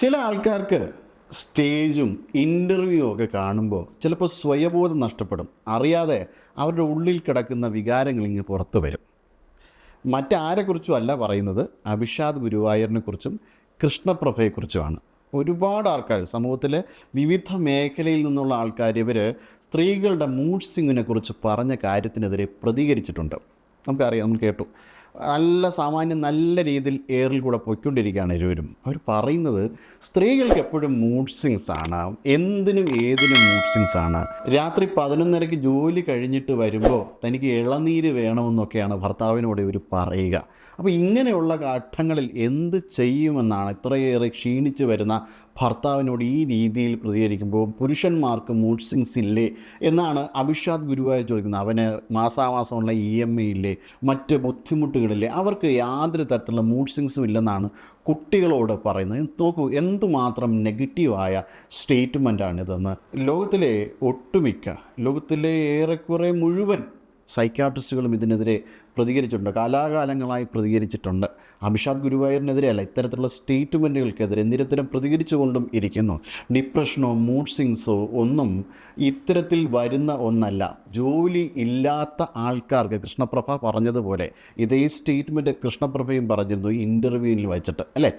ചില ആൾക്കാർക്ക് സ്റ്റേജും ഇന്റർവ്യൂ ഒക്കെ കാണുമ്പോൾ ചിലപ്പോൾ സ്വയബോധം നഷ്ടപ്പെടും. അറിയാതെ അവരുടെ ഉള്ളിൽ കിടക്കുന്ന വികാരങ്ങൾ ഇങ്ങ് പുറത്തു വരും. മറ്റാരെക്കുറിച്ചും അല്ല പറയുന്നത് അഭിഷാദ് ഗുരുവായൂരിനെ കുറിച്ചും കൃഷ്ണപ്രഭയെക്കുറിച്ചുമാണ് ഒരുപാട് ആൾക്കാർ സമൂഹത്തിലെ വിവിധ മേഖലയിൽ നിന്നുള്ള ആൾക്കാർ ഇവർ സ്ത്രീകളുടെ മൂഡ് സിംഗിനെക്കുറിച്ച് കുറിച്ച് പറഞ്ഞ കാര്യത്തിനെതിരെ പ്രതികരിച്ചിട്ടുണ്ട്. നമുക്കറിയാം നമ്മൾ കേട്ടു. നല്ല സാമാന്യം നല്ല രീതിയിൽ എയറിൽ കൂടെ പൊയ്ക്കൊണ്ടിരിക്കുകയാണ് ഇരുവരും. അവർ പറയുന്നത് സ്ത്രീകൾക്ക് എപ്പോഴും മൂഡ് സിങ്സ് ആണ്. എന്തിനും ഏതിനും മൂഡ് സിങ്സ് ആണ്. രാത്രി പതിനൊന്നരയ്ക്ക് ജോലി കഴിഞ്ഞിട്ട് വരുമ്പോൾ തനിക്ക് ഇളനീര് വേണമെന്നൊക്കെയാണ് ഭർത്താവിനോട് ഇവർ പറയുക. അപ്പോൾ ഇങ്ങനെയുള്ള ഘട്ടങ്ങളിൽ എന്ത് ചെയ്യുമെന്നാണ് ഇത്രയേറെ ക്ഷീണിച്ച് വരുന്ന ഭർത്താവിനോട് ഈ രീതിയിൽ പ്രതികരിക്കുമ്പോൾ പുരുഷന്മാർക്ക് മൂഡ് സിങ്സ് ഇല്ലേ എന്നാണ് അഭിഷാദ് ഗുരുവായൂർ ചോദിക്കുന്നത്. അവന് മാസാമാസമുള്ള ഇ എം ഐ ഇല്ലേ മറ്റ് ബുദ്ധിമുട്ടുകളില്ലേ അവർക്ക് യാതൊരു തരത്തിലുള്ള മൂഡ് സിങ്സും ഇല്ലെന്നാണ് കുട്ടികളോട് പറയുന്നത്. നോക്കൂ എന്തുമാത്രം നെഗറ്റീവായ സ്റ്റേറ്റ്മെന്റാണിതെന്ന് ലോകത്തിലെ ഒട്ടുമിക്ക ലോകത്തിലെ ഏറെക്കുറെ മുഴുവൻ സൈക്യാട്രിസ്റ്റുകളും ഇതിനെതിരെ പ്രതികരിച്ചിട്ടുണ്ട് കാലാകാലങ്ങളായി പ്രതികരിച്ചിട്ടുണ്ട്. അഭിഷാദ് ഗുരുവായൂരിനെതിരെ അല്ല ഇത്തരത്തിലുള്ള സ്റ്റേറ്റ്മെന്റുകൾക്കെതിരെ നിരന്തരം പ്രതികരിച്ചുകൊണ്ടും ഇരിക്കുന്നു. ഡിപ്രഷനോ മൂഡ് സിങ്സോ ഒന്നും ഇത്തരത്തിൽ വരുന്ന ഒന്നല്ല. ജോലി ഇല്ലാത്ത ആൾക്കാർക്ക് കൃഷ്ണപ്രഭ പറഞ്ഞതുപോലെ ഇതേ സ്റ്റേറ്റ്മെന്റ് കൃഷ്ണപ്രഭയും പറഞ്ഞിരുന്നു ഇന്റർവ്യൂവിൽ വെച്ചിട്ട് അല്ലേ?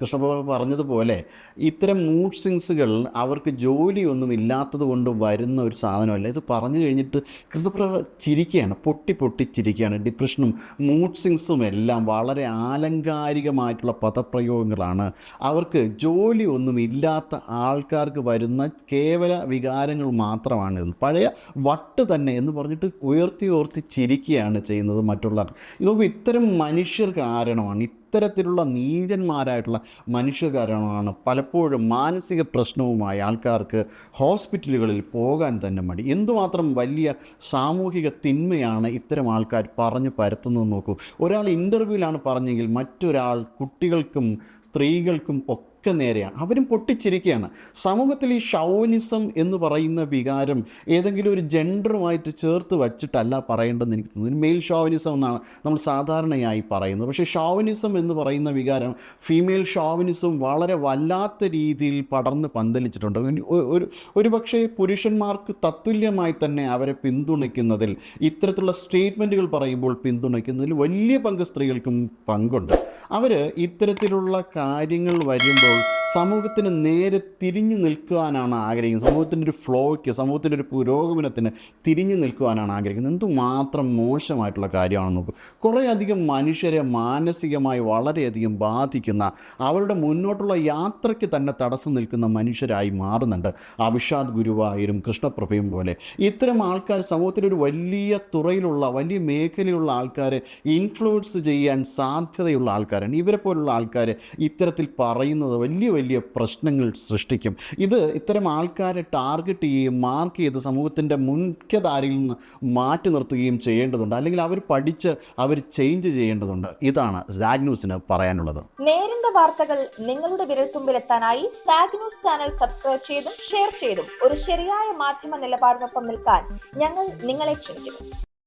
കൃഷ്ണപ്രഭ പറഞ്ഞതുപോലെ ഇത്തരം മൂഡ് സിങ്സുകൾ അവർക്ക് ജോലിയൊന്നും ഇല്ലാത്തത് കൊണ്ട് വരുന്ന ഒരു സാധനമല്ല. ഇത് പറഞ്ഞു കഴിഞ്ഞിട്ട് കൃഷ്ണപ്രഭ ചിരിക്കുകയാണ് പൊട്ടി പൊട്ടി ചിരിക്കുകയാണ് ഡിപ്രഷനും മൂഡ് സിങ്സും എല്ലാം വളരെ ആലങ്കാരികമായിട്ടുള്ള പദപ്രയോഗങ്ങളാണ്. അവർക്ക് ജോലി ഒന്നും ഇല്ലാത്ത ആൾക്കാർക്ക് വരുന്ന കേവല വികാരങ്ങൾ മാത്രമാണ്. പഴയ വട്ട് തന്നെ എന്ന് പറഞ്ഞിട്ട് ഉയർത്തി ഉയർത്തി ചിരിക്കുകയാണ് ചെയ്യുന്നത് മറ്റുള്ളവർ. ഇതൊക്കെ ഇത്തരം മനുഷ്യർ കാരണമാണ്. ഇത്തരത്തിലുള്ള നീചന്മാരായിട്ടുള്ള മനുഷ്യകാരണമാണ് പലപ്പോഴും മാനസിക പ്രശ്നവുമായി ആൾക്കാർക്ക് ഹോസ്പിറ്റലുകളിൽ പോകാൻ തന്നെ മടി. എന്തുമാത്രം വലിയ സാമൂഹിക തിന്മയാണ് ഇത്തരം ആൾക്കാർ പറഞ്ഞു പരത്തുന്നത് നോക്കൂ. ഒരാൾ ഇന്റർവ്യൂവിലാണ് പറഞ്ഞെങ്കിൽ മറ്റൊരാൾ കുട്ടികൾക്കും സ്ത്രീകൾക്കും ഒക്കെ നേരെയാണ്. അവരും പൊട്ടിച്ചിരിക്കുകയാണ്. സമൂഹത്തിൽ ഈ ഷൗനിസം എന്ന് പറയുന്ന വികാരം ഏതെങ്കിലും ഒരു ജെൻഡറുമായിട്ട് ചേർത്ത് വച്ചിട്ടല്ല പറയേണ്ടതെന്ന് എനിക്ക് തോന്നുന്നു. മെയിൽ ഷോവനിസം എന്നാണ് നമ്മൾ സാധാരണയായി പറയുന്നത്. പക്ഷേ ഷോവനിസം എന്ന് പറയുന്ന വികാരം ഫീമെയിൽ ഷോവനിസം വളരെ വല്ലാത്ത രീതിയിൽ പടർന്ന് പന്തലിച്ചിട്ടുണ്ട്. ഒരു- ഒരു ഒരു പക്ഷേ പുരുഷന്മാർക്ക് തത്തുല്യമായി തന്നെ അവരെ പിന്തുണയ്ക്കുന്നതിൽ ഇത്തരത്തിലുള്ള സ്റ്റേറ്റ്മെന്റുകൾ പറയുമ്പോൾ പിന്തുണയ്ക്കുന്നതിൽ വലിയ പങ്ക് സ്ത്രീകൾക്കും പങ്കുണ്ട്. അവർ ഇത്തരത്തിലുള്ള കാര്യങ്ങൾ വരുമ്പോൾ സമൂഹത്തിന് നേരെ തിരിഞ്ഞു നിൽക്കുവാനാണ് ആഗ്രഹിക്കുന്നത്. സമൂഹത്തിന്റെ ഒരു ഫ്ലോയ്ക്ക് സമൂഹത്തിന്റെ ഒരു പുരോഗമനത്തിന് തിരിഞ്ഞു നിൽക്കുവാനാണ് ആഗ്രഹിക്കുന്നത്. എന്തുമാത്രം മോശമായിട്ടുള്ള കാര്യമാണെന്ന് നോക്കൂ. കുറേയധികം മനുഷ്യരെ മാനസികമായി വളരെയധികം ബാധിക്കുന്ന അവരുടെ മുന്നോട്ടുള്ള യാത്രയ്ക്ക് തന്നെ തടസ്സം നിൽക്കുന്ന മനുഷ്യരായി മാറുന്നുണ്ട്. അഭിഷാദ് ഗുരുവായൂരും കൃഷ്ണപ്രഭയും പോലെ. ഇത്തരം ആൾക്കാർ സമൂഹത്തിലൊരു വലിയ തുറയിലുള്ള വലിയ മേഖലയുള്ള ആൾക്കാരെ ഇൻഫ്ലുവൻസ് ചെയ്യാൻ സാധ്യതയുള്ള ആൾക്കാരാണ്. ഇവരെ പോലുള്ള ആൾക്കാർ ഇത്തരത്തിൽ പറയുന്നത് വലിയ വലിയ പ്രശ്നങ്ങൾ സൃഷ്ടിക്കും. ഇത് ഇത്തരം ആൾക്കാരെ ടാർഗറ്റ് ചെയ്യുകയും മാർക്ക് ചെയ്ത് സമൂഹത്തിന്റെ മുഖ്യധാരയിൽ നിന്ന് മാറ്റി നിർത്തുകയും ചെയ്യേണ്ടതുണ്ട്. അല്ലെങ്കിൽ അവർ പഠിച്ച് അവർ ചേഞ്ച് ചെയ്യേണ്ടതുണ്ട്. ഇതാണ് സാഗ് ന്യൂസിന് പറയാനുള്ളത്. നേരിന്റെ വാർത്തകൾ നിങ്ങളുടെ വിരൽത്തുമ്പിലെത്താനായി സാഗ് ന്യൂസ് ചാനൽ സബ്സ്ക്രൈബ് ചെയ്തും ഷെയർ ചെയ്തും ഒരു ശരിയായ മാധ്യമ നിലപാടിനൊപ്പം നിൽക്കാൻ ഞങ്ങൾ നിങ്ങളെ ക്ഷണിക്കുന്നു.